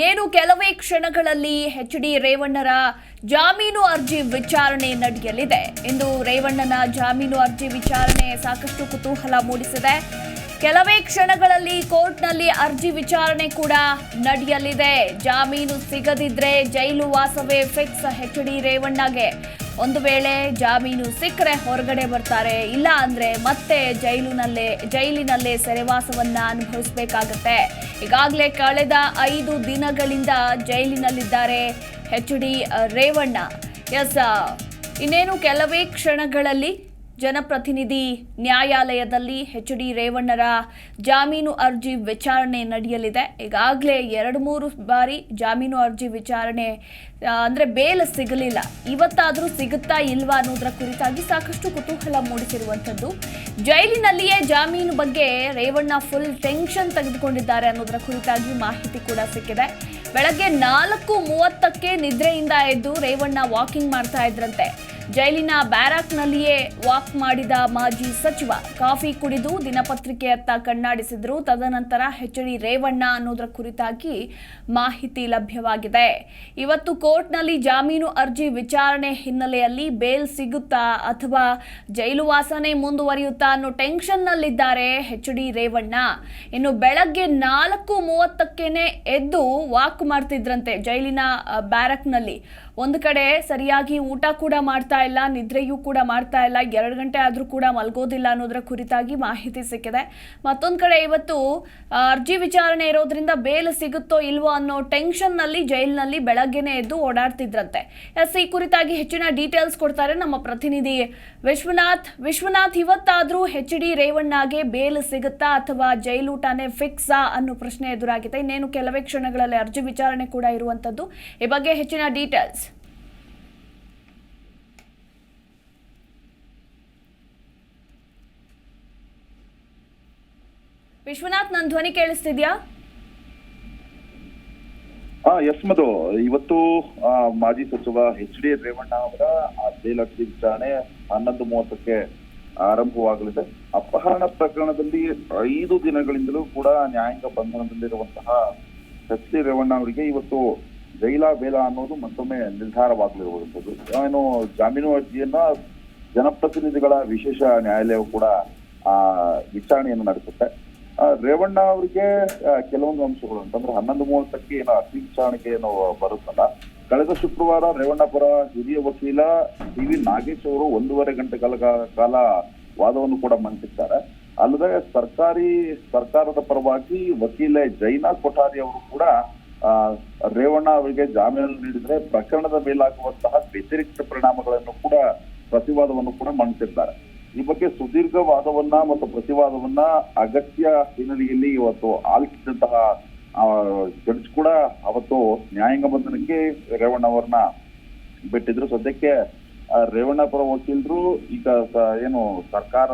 ಇನ್ನೇನು ಕೆಲವೇ ಕ್ಷಣಗಳಲ್ಲಿ ಎಚ್ ಡಿ ರೇವಣ್ಣರ ಜಾಮೀನು ಅರ್ಜಿ ವಿಚಾರಣೆ ನಡೆಯಲಿದೆ. ಇಂದು ರೇವಣ್ಣನ ಜಾಮೀನು ಅರ್ಜಿ ವಿಚಾರಣೆ ಸಾಕಷ್ಟು ಕುತೂಹಲ ಮೂಡಿಸಿದೆ. ಕೆಲವೇ ಕ್ಷಣಗಳಲ್ಲಿ ಕೋರ್ಟ್ನಲ್ಲಿ ಅರ್ಜಿ ವಿಚಾರಣೆ ಕೂಡ ನಡೆಯಲಿದೆ. ಜಾಮೀನು ಸಿಗದಿದ್ರೆ ಜೈಲು ವಾಸವೇ ಫಿಕ್ಸ್ ಎಚ್ ಡಿ ರೇವಣ್ಣಗೆ. ಒಂದು ವೇಳೆ ಜಾಮೀನು ಸಿಕ್ಕರೆ ಹೊರಗಡೆ ಬರ್ತಾರೆ, ಇಲ್ಲ ಅಂದ್ರೆ ಮತ್ತೆ ಜೈಲಿನಲ್ಲೇ ಜೈಲಿನಲ್ಲೇ ಸೆರೆವಾಸವನ್ನ ಅನುಭವಿಸಬೇಕಾಗತ್ತೆ. ಈಗಾಗಲೇ ಕಳೆದ ಐದು ದಿನಗಳಿಂದ ಜೈಲಿನಲ್ಲಿದ್ದಾರೆ ಎಚ್ ಡಿ ರೇವಣ್ಣ. ಎಸ್, ಇನ್ನೇನು ಕೆಲವೇ ಕ್ಷಣಗಳಲ್ಲಿ ಜನಪ್ರತಿನಿಧಿ ನ್ಯಾಯಾಲಯದಲ್ಲಿ ಎಚ್ ಡಿ ರೇವಣ್ಣರ ಜಾಮೀನು ಅರ್ಜಿ ವಿಚಾರಣೆ ನಡೆಯಲಿದೆ. ಈಗಾಗಲೇ ಎರಡು ಮೂರು ಬಾರಿ ಜಾಮೀನು ಅರ್ಜಿ ವಿಚಾರಣೆ ಅಂದರೆ ಬೇಲ್ ಸಿಗಲಿಲ್ಲ. ಇವತ್ತಾದರೂ ಸಿಗುತ್ತಾ ಇಲ್ವಾ ಅನ್ನೋದರ ಕುರಿತಾಗಿ ಸಾಕಷ್ಟು ಕುತೂಹಲ ಮೂಡಿಸಿರುವಂಥದ್ದು. ಜೈಲಿನಲ್ಲಿಯೇ ಜಾಮೀನು ಬಗ್ಗೆ ರೇವಣ್ಣ ಫುಲ್ ಟೆನ್ಷನ್ ತೆಗೆದುಕೊಂಡಿದ್ದಾರೆ ಅನ್ನೋದರ ಕುರಿತಾಗಿ ಮಾಹಿತಿ ಕೂಡ ಸಿಕ್ಕಿದೆ. ಬೆಳಗ್ಗೆ ನಾಲ್ಕು ಮೂವತ್ತಕ್ಕೆ ನಿದ್ರೆಯಿಂದ ಎದ್ದು ರೇವಣ್ಣ ವಾಕಿಂಗ್ ಮಾಡ್ತಾ ಇದ್ರಂತೆ. ಜೈಲಿನ ಬ್ಯಾರಾಕ್ನಲ್ಲಿಯೇ ವಾಕ್ ಮಾಡಿದ ಮಾಜಿ ಸಚಿವ, ಕಾಫಿ ಕುಡಿದು ದಿನಪತ್ರಿಕೆಯತ್ತ ಕಣ್ಣಾಡಿಸಿದ್ರು. ತದನಂತರ ಹೆಚ್ ಡಿ ರೇವಣ್ಣ ಅನ್ನೋದರ ಕುರಿತಾಗಿ ಮಾಹಿತಿ ಲಭ್ಯವಾಗಿದೆ. ಇವತ್ತು ಕೋರ್ಟ್ನಲ್ಲಿ ಜಾಮೀನು ಅರ್ಜಿ ವಿಚಾರಣೆ ಹಿನ್ನೆಲೆಯಲ್ಲಿ ಬೇಲ್ ಸಿಗುತ್ತಾ ಅಥವಾ ಜೈಲು ವಾಸನೆ ಮುಂದುವರಿಯುತ್ತಾ ಅನ್ನೋ ಟೆನ್ಷನ್ನಲ್ಲಿದ್ದಾರೆ ಎಚ್ ಡಿ ರೇವಣ್ಣ. ಇನ್ನು ಬೆಳಗ್ಗೆ ನಾಲ್ಕು ಮೂವತ್ತಕ್ಕೇನೆ ಎದ್ದು ವಾಕ್ ಮಾಡ್ತಿದ್ರಂತೆ ಜೈಲಿನ ಬ್ಯಾರಕ್ನಲ್ಲಿ. ಒಂದು ಕಡೆ ಸರಿಯಾಗಿ ಊಟ ಕೂಡ ಮಾಡ್ತಾ ಇಲ್ಲ, ನಿದ್ರೆಯೂ ಕೂಡ ಮಾಡ್ತಾ ಇಲ್ಲ, ಎರಡು ಗಂಟೆ ಆದರೂ ಕೂಡ ಮಲಗೋದಿಲ್ಲ ಅನ್ನೋದರ ಕುರಿತಾಗಿ ಮಾಹಿತಿ ಸಿಕ್ಕಿದೆ. ಮತ್ತೊಂದು ಕಡೆ ಇವತ್ತು ಅರ್ಜಿ ವಿಚಾರಣೆ ಇರೋದ್ರಿಂದ ಬೇಲ್ ಸಿಗುತ್ತೋ ಇಲ್ವೋ ಅನ್ನೋ ಟೆನ್ಷನ್ನಲ್ಲಿ ಜೈಲಿನಲ್ಲಿ ಬೆಳಗ್ಗೆನೆ ಎದ್ದು ಓಡಾಡ್ತಿದ್ರಂತೆ. ಎಸ್, ಈ ಕುರಿತಾಗಿ ಹೆಚ್ಚಿನ ಡೀಟೇಲ್ಸ್ ಕೊಡ್ತಾರೆ ನಮ್ಮ ಪ್ರತಿನಿಧಿ ವಿಶ್ವನಾಥ್. ವಿಶ್ವನಾಥ್, ಇವತ್ತಾದರೂ ಹೆಚ್ ಡಿ ರೇವಣ್ಣಗೆ ಬೇಲ್ ಸಿಗುತ್ತಾ ಅಥವಾ ಜೈಲೂಟನೇ ಫಿಕ್ಸಾ ಅನ್ನೋ ಪ್ರಶ್ನೆ ಎದುರಾಗಿದೆ. ಇನ್ನೇನು ಕೆಲವೇ ಕ್ಷಣಗಳಲ್ಲಿ ಅರ್ಜಿ ವಿಚಾರಣೆ ಕೂಡ ಇರುವಂತದ್ದು ಈ ಬಗ್ಗೆ ಹೆಚ್ಚಿನ ಡೀಟೇಲ್ಸ್. ವಿಶ್ವನಾಥ್ ನನ್ನ ಧ್ವನಿ ಕೇಳಿಸ್ತಿದ್ಯಾ? ಹಾ, ಎಸ್ ಮಧು. ಇವತ್ತು ಮಾಜಿ ಸಚಿವ ಎಚ್ ಡಿ ರೇವಣ್ಣ ಅವರ ಬೇಲರ್ಜಿ ವಿಚಾರಣೆ ಹನ್ನೊಂದು ಮೂವತ್ತಕ್ಕೆ ಆರಂಭವಾಗಲಿದೆ. ಅಪಹರಣ ಪ್ರಕರಣದಲ್ಲಿ ಐದು ದಿನಗಳಿಂದಲೂ ಕೂಡ ನ್ಯಾಯಾಂಗ ಬಂಧನದಲ್ಲಿರುವಂತಹ ಎಚ್ ಡಿ ರೇವಣ್ಣ ಅವರಿಗೆ ಇವತ್ತು ಜೈಲ ಬೇಲ ಅನ್ನೋದು ಮತ್ತೊಮ್ಮೆ ನಿರ್ಧಾರವಾಗಲಿರುವಂಥದ್ದು. ಏನು, ಜಾಮೀನು ಅರ್ಜಿಯನ್ನ ಜನಪ್ರತಿನಿಧಿಗಳ ವಿಶೇಷ ನ್ಯಾಯಾಲಯವು ಕೂಡ, ಆ, ವಿಚಾರಣೆಯನ್ನು ನಡೆಸುತ್ತೆ. ರೇವಣ್ಣ ಅವರಿಗೆ ಕೆಲವೊಂದು ಅಂಶಗಳು. ಅಂತಂದ್ರೆ ಹನ್ನೊಂದು ಮೂವತ್ತಕ್ಕೆ ಏನೋ ಅತಿ ವಿಚಾರಣೆಗೆ ಏನೋ ಬರುತ್ತಲ್ಲ, ಕಳೆದ ಶುಕ್ರವಾರ ರೇವಣ್ಣ ಪರ ಹಿರಿಯ ವಕೀಲ ಡಿ ವಿ ನಾಗೇಶ್ ಅವರು ಒಂದೂವರೆ ಗಂಟೆ ಕಾಲ ಕಾಲ ವಾದವನ್ನು ಕೂಡ ಮಂಡಿಸಿದ್ದಾರೆ. ಅಲ್ಲದೆ ಸರ್ಕಾರಿ, ಸರ್ಕಾರದ ಪರವಾಗಿ ವಕೀಲೆ ಜೈನಾ ಕೊಠಾರಿ ಅವರು ಕೂಡ ರೇವಣ್ಣ ಅವರಿಗೆ ಜಾಮೀನು ನೀಡಿದ್ರೆ ಪ್ರಕರಣದ ಮೇಲಾಗುವಂತಹ ವ್ಯತಿರಿಕ್ತ ಪರಿಣಾಮಗಳನ್ನು ಕೂಡ, ಪ್ರತಿವಾದವನ್ನು ಕೂಡ ಮಂಡಿಸಿದ್ದಾರೆ. ಈ ಬಗ್ಗೆ ಸುದೀರ್ಘ ವಾದವನ್ನ ಮತ್ತು ಪ್ರತಿವಾದವನ್ನ ಅಗತ್ಯ ಹಿನ್ನೆಲೆಯಲ್ಲಿ ಇವತ್ತು ಆಲಿಸಿದಂತಹ ಜಡ್ಜ್ ಕೂಡ ಅವತ್ತು ನ್ಯಾಯಾಂಗ ಬಂಧನಕ್ಕೆ ರೇವಣ್ಣ ಅವರನ್ನ ಬಿಟ್ಟಿದ್ರು ಸದ್ಯಕ್ಕೆ ರೇವಣ್ಣ ಪರ ವಕೀಲರು ಈಗ ಏನು ಸರ್ಕಾರ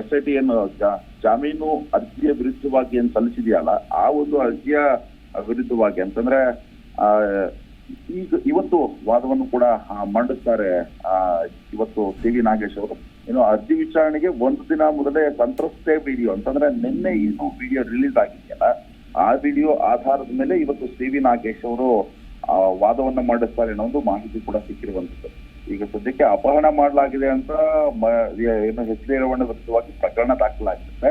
ಎಸ್ ಐ ಟಿ ಏನು ಜಾಮೀನು ಅರ್ಜಿಯ ವಿರುದ್ಧವಾಗಿ ಏನ್ ಸಲ್ಲಿಸಿದೆಯಲ್ಲ, ಆ ಒಂದು ಅರ್ಜಿಯ ವಿರುದ್ಧವಾಗಿ ಅಂತಂದ್ರೆ ಈಗ ಇವತ್ತು ವಾದವನ್ನು ಕೂಡ ಮಂಡಿಸ್ತಾರೆ ಇವತ್ತು ಸಿ ವಿ ನಾಗೇಶ್ ಅವರು. ಇನ್ನು ಅರ್ಜಿ ವಿಚಾರಣೆಗೆ ಒಂದು ದಿನ ಮೊದಲೇ ಸಂತ್ರಸ್ತೆ ವಿಡಿಯೋ, ಅಂತಂದ್ರೆ ನಿನ್ನೆ ಏನು ವಿಡಿಯೋ ರಿಲೀಸ್ ಆಗಿದೆಯಲ್ಲ, ಆ ವಿಡಿಯೋ ಆಧಾರದ ಮೇಲೆ ಇವತ್ತು ಸಿ ವಿ ನಾಗೇಶ್ ಅವರು ವಾದವನ್ನ ಮಾಡಿಸ್ತಾರೆ ಅನ್ನೋ ಒಂದು ಮಾಹಿತಿ ಕೂಡ ಸಿಕ್ಕಿರುವಂತದ್ದು ಈಗ ಸದ್ಯಕ್ಕೆ ಅಪಹರಣ ಮಾಡಲಾಗಿದೆ ಅಂತ ಏನು ಎಚ್ ಡಿ ವಿರುದ್ಧವಾಗಿ ಪ್ರಕರಣ ದಾಖಲಾಗಿರುತ್ತೆ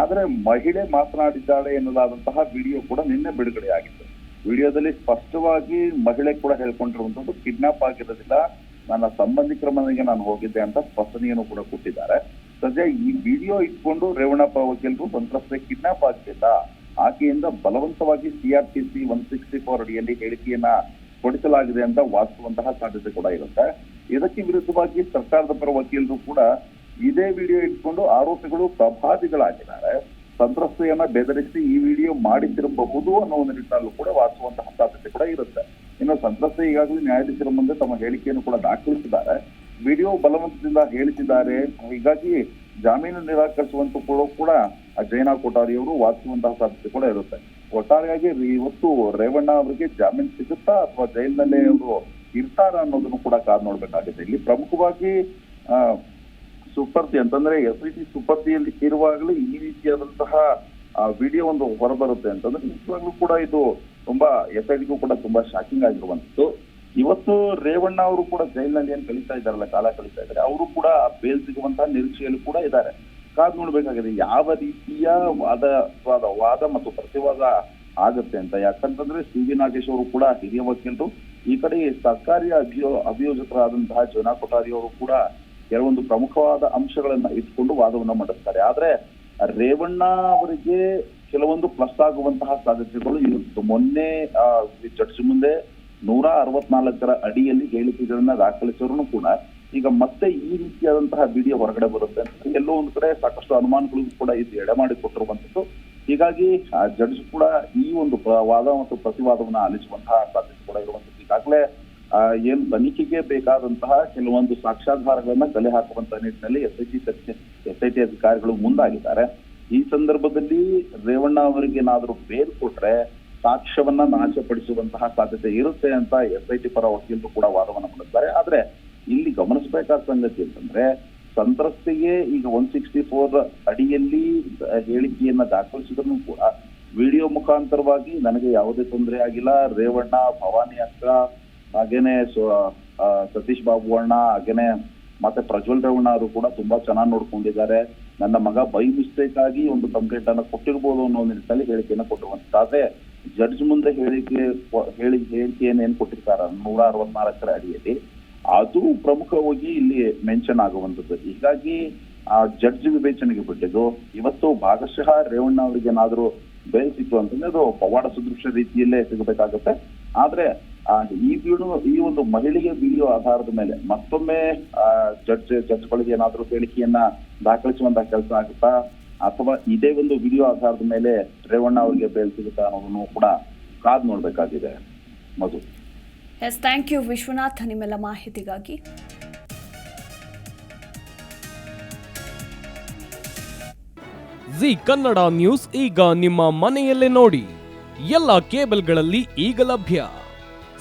ಆದ್ರೆ ಮಹಿಳೆ ಮಾತನಾಡಿದ್ದಾಳೆ ಎನ್ನಲಾದಂತಹ ವಿಡಿಯೋ ಕೂಡ ನಿನ್ನೆ ಬಿಡುಗಡೆಯಾಗಿತ್ತು. ವಿಡಿಯೋದಲ್ಲಿ ಸ್ಪಷ್ಟವಾಗಿ ಮಹಿಳೆ ಕೂಡ ಹೇಳ್ಕೊಂಡಿರುವಂತದ್ದು ಕಿಡ್ನಾಪ್ ಆಗಿರೋದಿಲ್ಲ. ನನ್ನ ಸಂಬಂಧಿಕರ ಮನೆಗೆ ನಾನು ಹೋಗಿದ್ದೆ ಅಂತ ಸ್ಪಷ್ಟನೆಯನ್ನು ಕೂಡ ಕೊಟ್ಟಿದ್ದಾರೆ. ಸದ್ಯ ಈ ವಿಡಿಯೋ ಇಟ್ಕೊಂಡು ರೇವಣಪ್ಪ ವಕೀಲರು ಸಂತ್ರಸ್ತೆ ಕಿಡ್ನಾಪ್ ಆಗಲಿಲ್ಲ ಆಕೆಯಿಂದ ಬಲವಂತವಾಗಿ ಸಿಆರ್ಪಿಸಿ ಒನ್ ಸಿಕ್ಸ್ಟಿ ಫೋರ್ ಅಡಿಯಲ್ಲಿ ಹೇಳಿಕೆಯನ್ನ ಕೊಡಿಸಲಾಗಿದೆ ಅಂತ ವಾದಿಸುವಂತಹ ಸಾಧ್ಯತೆ ಕೂಡ ಇರುತ್ತೆ. ಇದಕ್ಕೆ ವಿರುದ್ಧವಾಗಿ ಸರ್ಕಾರದ ಪರ ವಕೀಲರು ಕೂಡ ಇದೇ ವಿಡಿಯೋ ಇಟ್ಕೊಂಡು ಆರೋಪಿಗಳು ಪ್ರಭಾದಿಗಳಾಗಿದ್ದಾರೆ. ಸಂತ್ರಸ್ತೆಯನ್ನ ಬೆದರಿಸಿ ಈ ವಿಡಿಯೋ ಮಾಡಿಸಿರಬಹುದು ಅನ್ನೋ ಒಂದು ನಿಟ್ಟಿನಲ್ಲೂ ಕೂಡ ವಾದಿಸುವಂತಹ ಸಾಧ್ಯತೆ ಕೂಡ ಇರುತ್ತೆ. ಇನ್ನು ಸಂತ್ರಸ್ತೆ ಈಗಾಗಲೇ ನ್ಯಾಯಾಧೀಶರ ಮುಂದೆ ತಮ್ಮ ಹೇಳಿಕೆಯನ್ನು ಕೂಡ ದಾಖಲಿಸಿದ್ದಾರೆ. ವಿಡಿಯೋ ಬಲವಂತದಿಂದ ಹೇಳಿಸಿದ್ದಾರೆ. ಹೀಗಾಗಿ ಜಾಮೀನು ನಿರಾಕರಿಸುವಂತ ಕೂಡ ಕೂಡ ಜೈನಾ ಕೊಠಾರಿ ಅವರು ವಾದಿಸುವಂತಹ ಸಾಧ್ಯತೆ ಕೂಡ ಇರುತ್ತೆ. ಒಟ್ಟಾರೆಯಾಗಿ ಇವತ್ತು ರೇವಣ್ಣ ಅವರಿಗೆ ಜಾಮೀನು ಸಿಗುತ್ತಾ ಅಥವಾ ಜೈಲಿನಲ್ಲೇ ಅವರು ಇರ್ತಾರ ಅನ್ನೋದನ್ನು ಕೂಡ ಕಾದ್ ನೋಡ್ಬೇಕಾಗುತ್ತೆ ಇಲ್ಲಿ ಪ್ರಮುಖವಾಗಿ ಆ ಸುಪರ್ತಿ ಅಂತಂದ್ರೆ ಎಸ್ ಐ ಟಿ ಸುಪರ್ತಿಯಲ್ಲಿ ಇರುವಾಗಲೇ ಈ ರೀತಿಯಾದಂತಹ ವಿಡಿಯೋ ಒಂದು ಹೊರಬರುತ್ತೆ ಅಂತಂದ್ರೆ ನಿಜವಾಗ್ಲೂ ಕೂಡ ಇದು ತುಂಬಾ ಐ ಕೂಡ ತುಂಬಾ ಶಾಕಿಂಗ್ ಆಗಿರುವಂತದ್ದು ಇವತ್ತು ರೇವಣ್ಣ ಅವರು ಕೂಡ ಜೈಲ್ನಲ್ಲಿ ಏನ್ ಕಲಿತಾ ಇದ್ದಾರಲ್ಲ, ಕಾಲ ಕಲಿತಾ ಇದ್ದಾರೆ, ಅವರು ಕೂಡ ಬೇಲ್ ಸಿಗುವಂತಹ ನಿರೀಕ್ಷೆಯಲ್ಲಿ ಕೂಡ ಇದ್ದಾರೆ. ಕಾದ್ ನೋಡ್ಬೇಕಾಗಿದೆ, ಯಾವ ರೀತಿಯ ವಾದ ವಾದ ಮತ್ತು ಪ್ರತಿವಾದ ಆಗತ್ತೆ ಅಂತ. ಯಾಕಂತಂದ್ರೆ ಸಿ ವಿ ನಾಗೇಶ್ ಅವರು ಕೂಡ ಹಿರಿಯ ವಕೀಲರು, ಈ ಕಡೆ ಸರ್ಕಾರಿ ಅಭಿಯೋ, ಅಭಿಯೋಜಕರಾದಂತಹ ಜೋನಾ ಕೊಠಾರಿ ಅವರು ಕೂಡ ಕೆಲವೊಂದು ಪ್ರಮುಖವಾದ ಅಂಶಗಳನ್ನ ಇಟ್ಕೊಂಡು ವಾದವನ್ನ ಮಂಡಿಸ್ತಾರೆ. ಆದ್ರೆ ರೇವಣ್ಣ ಅವರಿಗೆ ಕೆಲವೊಂದು ಪ್ಲಸ್ ಆಗುವಂತಹ ಸಾಧ್ಯತೆಗಳು ಇರುತ್ತೆ. ಮೊನ್ನೆ ಜಡ್ಜ್ ಮುಂದೆ ನೂರ ಅರವತ್ನಾಲ್ಕರ ಅಡಿಯಲ್ಲಿ ಹೇಳಿಕೆಗಳನ್ನ ದಾಖಲಿಸಿದ್ರು ಕೂಡ ಈಗ ಮತ್ತೆ ಈ ರೀತಿಯಾದಂತಹ ವಿಡಿಯೋ ಹೊರಗಡೆ ಬರುತ್ತೆ ಎಲ್ಲೋ ಒಂದು ಕಡೆ ಸಾಕಷ್ಟು ಅನುಮಾನಗಳು ಕೂಡ ಇದು ಎಡೆ ಮಾಡಿ ಕೊಟ್ಟಿರುವಂತದ್ದು. ಹೀಗಾಗಿ ಜಡ್ಜ್ ಕೂಡ ಈ ಒಂದು ವಾದ ಮತ್ತು ಪ್ರತಿವಾದವನ್ನ ಆಲಿಸುವಂತಹ ಸಾಧ್ಯತೆ ಕೂಡ ಇರುವಂತದ್ದು. ಈಗಾಗಲೇ ಏನು ತನಿಖೆಗೆ ಬೇಕಾದಂತಹ ಕೆಲವೊಂದು ಸಾಕ್ಷ್ಯಾಧಾರಗಳನ್ನ ಕಲೆ ಹಾಕುವಂತಹ ನಿಟ್ಟಿನಲ್ಲಿ S I T S I T ಅಧಿಕಾರಿಗಳು ಮುಂದಾಗಿದ್ದಾರೆ. ಈ ಸಂದರ್ಭದಲ್ಲಿ ರೇವಣ್ಣ ಅವರಿಗೆ ಏನಾದರೂ ಬೇಲ್ ಕೊಟ್ರೆ ಸಾಕ್ಷ್ಯವನ್ನ ನಾಶಪಡಿಸುವಂತಹ ಸಾಧ್ಯತೆ ಇರುತ್ತೆ ಅಂತ ಎಸ್ ಐ ಟಿ ಪರ ವಕೀಲರು ಕೂಡ ವಾದವನ್ನು ಮಾಡುತ್ತಾರೆ ಆದ್ರೆ ಇಲ್ಲಿ ಗಮನಿಸಬೇಕಾದ ಸಂಗತಿ ಅಂತಂದ್ರೆ ಸಂತ್ರಸ್ತೆಗೆ ಈಗ ಒನ್ ಸಿಕ್ಸ್ಟಿ ಫೋರ್ ಅಡಿಯಲ್ಲಿ ಹೇಳಿಕೆಯನ್ನ ದಾಖಲಿಸಿದ್ರು ಕೂಡ ವಿಡಿಯೋ ಮುಖಾಂತರವಾಗಿ ನನಗೆ ಯಾವುದೇ ತೊಂದರೆ ಆಗಿಲ್ಲ. ರೇವಣ್ಣ, ಭವಾನಿ ಅಕ್ಕ, ಹಾಗೇನೆ ಸತೀಶ್ ಬಾಬು ಅಣ್ಣ, ಹಾಗೇನೆ ಮತ್ತೆ ಪ್ರಜ್ವಲ್ ರೇವಣ್ಣ ಅವರು ಕೂಡ ತುಂಬಾ ಚೆನ್ನಾಗಿ ನೋಡ್ಕೊಂಡಿದ್ದಾರೆ. ನನ್ನ ಮಗ ಬೈ ಮಿಸ್ಟೇಕ್ ಆಗಿ ಒಂದು ಕಂಪ್ಲೇಂಟ್ ಅನ್ನ ಕೊಟ್ಟಿರ್ಬೋದು ಅನ್ನೋ ನಿಟ್ಟಿನಲ್ಲಿ ಹೇಳಿಕೆಯನ್ನ ಕೊಟ್ಟಿರುವಂತ ಆದ್ರೆ ಜಡ್ಜ್ ಮುಂದೆ ಹೇಳಿಕೆ ಹೇಳಿ, ಹೇಳಿಕೆಯನ್ನು ಏನ್ ಕೊಟ್ಟಿರ್ತಾರ? ನೂರ ಅರವತ್ನಾಲ್ಕರ ಅಡಿಯಲ್ಲಿ. ಅದು ಪ್ರಮುಖವಾಗಿ ಇಲ್ಲಿ ಮೆನ್ಷನ್ ಆಗುವಂಥದ್ದು. ಹೀಗಾಗಿ ಆ ಜಡ್ಜ್ ವಿವೇಚನೆಗೆ ಬಿಟ್ಟಿದ್ದು. ಇವತ್ತು ಭಾಗಶಃ ರೇವಣ್ಣ ಅವರಿಗೆ ಏನಾದ್ರೂ ಬೇಲ್ ಅಂತಂದ್ರೆ ಅದು ಪವಾಡ ಸದೃಶ ರೀತಿಯಲ್ಲೇ ಸಿಗಬೇಕಾಗತ್ತೆ. ಆದ್ರೆ ಈ ವಿಡಿಯೋ ಈ ಒಂದು ಮಹಿಳೆಗೆ ವಿಡಿಯೋ ಆಧಾರದ ಮೇಲೆ ಮತ್ತೊಮ್ಮೆ ಆ ಜಡ್ಜ್ ಜಡ್ಜ್ಗಳಿಗೆ ಏನಾದರೂ ಹೇಳಿಕೆಯನ್ನ ದಾಖಲಿಸುವಂತಹ ಕೆಲಸ ಆಗುತ್ತಾ? ಅಥವಾ ಇದೇ ಒಂದು ವಿಡಿಯೋ ಆಧಾರದ ಮೇಲೆ ರೇವಣ್ಣ ಅವರಿಗೆ ಬೇಲ್ ಸಿಗುತ್ತಾ ಅನ್ನೋದನ್ನು ಕೂಡ ಕಾದ್ ನೋಡ್ಬೇಕಾಗಿದೆ. Madhu. Yes thank you Vishwanath ನಿಮ್ಮೆಲ್ಲ ಮಾಹಿತಿಗಾಗಿ. ಜಿ ಕನ್ನಡ ನ್ಯೂಸ್ ಈಗ ನಿಮ್ಮ ಮನೆಯಲ್ಲೇ ನೋಡಿ. ಎಲ್ಲ ಕೇಬಲ್ಗಳಲ್ಲಿ ಈಗ ಲಭ್ಯ.